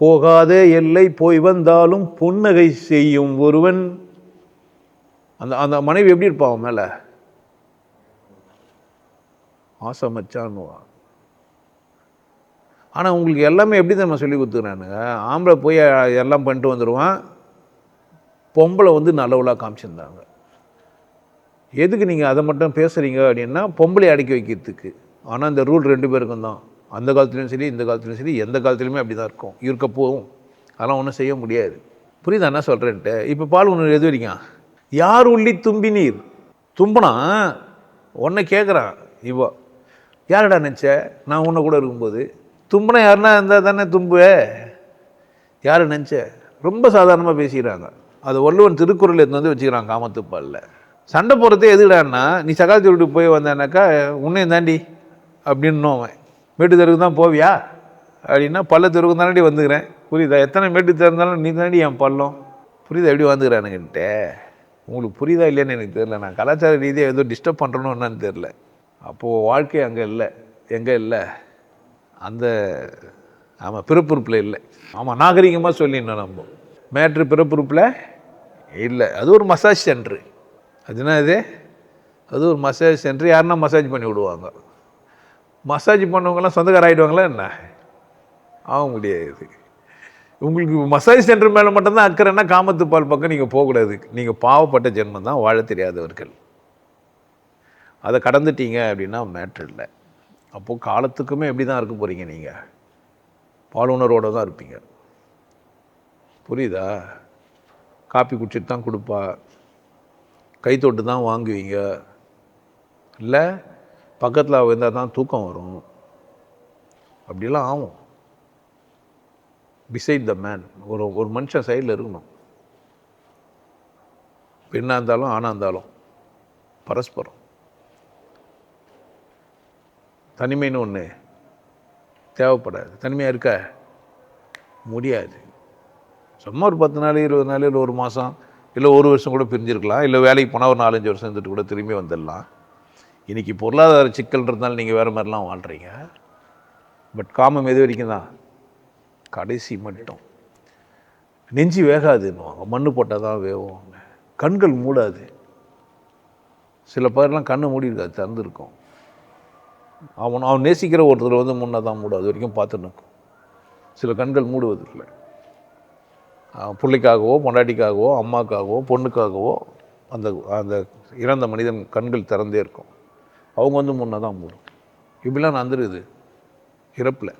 போகாத எல்லை போய் வந்தாலும் புன்னகை செய்யும் ஒருவன். அந்த அந்த மனைவி எப்படி இருப்பான் அவன் மேலே? ஆசை மச்சான்னுவா ஆனால் உங்களுக்கு எல்லாமே எப்படி தான் சொல்லி கொடுத்துக்கிறானுங்க ஆம்பளை போய் எல்லாம் பண்ணிட்டு வந்துடுவான் பொம்பளை வந்து நல்லவளாக காமிச்சிருந்தாங்க. எதுக்கு நீங்கள் அதை மட்டும் பேசுகிறீங்க அப்படின்னா பொம்பளை அடக்கி வைக்கிறதுக்கு. ஆனால் இந்த ரூல் ரெண்டு பேருக்கும் தான். அந்த காலத்துலேயும் சரி இந்த காலத்துலேயும் சரி எந்த காலத்துலேயுமே அப்படி தான் இருக்கும். இருக்க போகும் அதெல்லாம் ஒன்றும் செய்ய முடியாது. புரியுதா என்ன சொல்கிறேன்ட்டு இப்போ பால் ஒன்று எது வரைக்கும்? யார் உள்ளி தும்பி நீர்? தும்பினா உன்னை கேட்குறான் இவோ. யாருடா நினச்ச நான் உன்னை கூட இருக்கும்போது. தும்புனா யாருன்னா இருந்தால் தானே தும்புவே? யார் நினச்ச ரொம்ப சாதாரணமாக பேசிக்கிறாங்க. அது வள்ளுவன் திருக்குறள் எடுத்து வந்து வச்சுக்கிறான் காமத்துப்பாலில். சண்டை போடுறதே எதுடான்னா நீ சகாலத்து வீட்டுக்கு போய் வந்தானாக்கா உன்னையும் தாண்டி அப்படின்னு அவன். மேட்டு தெருவுக்கு தான் போவியா? அப்படின்னா பள்ள தெருவுக்கு தானடி வந்துக்கிறேன். புரியுதா? எத்தனை மேட்டு தெரு நீ தாண்டி என் பள்ளம்? புரியுதா? எப்படி வந்துக்கிறானுங்கன்ட்டு உங்களுக்கு புரியுதா இல்லையான்னு எனக்கு தெரில நான் கலாச்சார ரீதியாக ஏதோ டிஸ்டர்ப் பண்ணுறணும் என்னன்னு தெரில அப்போது வாழ்க்கை அங்கே இல்லை. எங்கே இல்லை? அந்த ஆமாம் பிறப்புறுப்பில் இல்லை. ஆமாம் நாகரிகமாக சொல்லிடணும் நம்ம. மேட்ரு பிறப்புறுப்பில் இல்லை. அது ஒரு மசாஜ் சென்ட்ரு அது என்ன இது? அது ஒரு மசாஜ் சென்ட்ரு யாருன்னா மசாஜ் பண்ணி விடுவாங்க. மசாஜ் பண்ணவங்கலாம் சொந்தக்கார ஆகிடுவாங்களா என்ன? ஆக முடியாது. உங்களுக்கு மசாஜ் சென்டர் மேலே மட்டும்தான் அக்கறைன்னா காமத்துப்பால் பக்கம் நீங்கள் போகக்கூடாது. நீங்கள் பாவப்பட்ட ஜென்மம் தான் வாழ தெரியாதவர்கள். அதை கடந்துட்டீங்க அப்படின்னா மேட்ரு இல்லை. அப்போது காலத்துக்குமே எப்படி தான் இருக்க போகிறீங்க நீங்கள் பாலுணர்வோடு தான் இருப்பீங்க. புரியுதா? காப்பி குடிச்சிட்டு தான் கொடுப்பா கைத்தொட்டு தான் வாங்குவீங்க. இல்லை பக்கத்தில் இருந்தால் தான் தூக்கம் வரும். அப்படிலாம் ஆகும். பிசைட் த மேன் ஒரு ஒரு மனுஷன் சைடில் இருக்கணும். பெண்ணாக இருந்தாலும் ஆணாக இருந்தாலும். பரஸ்பரம். தனிமைன்னு ஒன்று தேவைப்படாது. தனிமையாக இருக்க முடியாது. சும்மா ஒரு பத்து நாள் இருபது நாள் இல்லை ஒரு மாதம் இல்லை ஒரு வருஷம் கூட பிரிஞ்சிருக்கலாம். இல்லை வேலைக்கு போனால் ஒரு நாலஞ்சு வருஷம் இருந்துட்டு கூட திரும்பி வந்துடலாம். இன்றைக்கி பொருளாதார சிக்கல்ன்றதுனால நீங்கள் வேறு மாதிரிலாம் வாழ்கிறீங்க பட் காமம் எது வரைக்கும் தான்? கடைசி மட்டும். நெஞ்சு வேகாதுன்னுவாங்க. மண்ணு போட்டால் தான் வேகும் கண்கள் மூடாது. சில பேர்லாம் கண்ணை மூடி இருக்காது திறந்துருக்கும். அவன் அவன் நேசிக்கிற ஒருத்தர் வந்து முன்னே தான் மூடும். அது வரைக்கும் பார்த்து நிற்கும். சில கண்கள் மூடுவதில்லை. பிள்ளைக்காகவோ பொண்டாட்டிக்காகவோ அம்மாக்காகவோ பொண்ணுக்காகவோ அந்த அந்த இறந்த மனிதன் கண்கள் திறந்தே இருக்கும். அவங்க வந்து முன்னே தான் போகிறோம் இப்படிலாம் நடந்துருது இறப்பில்.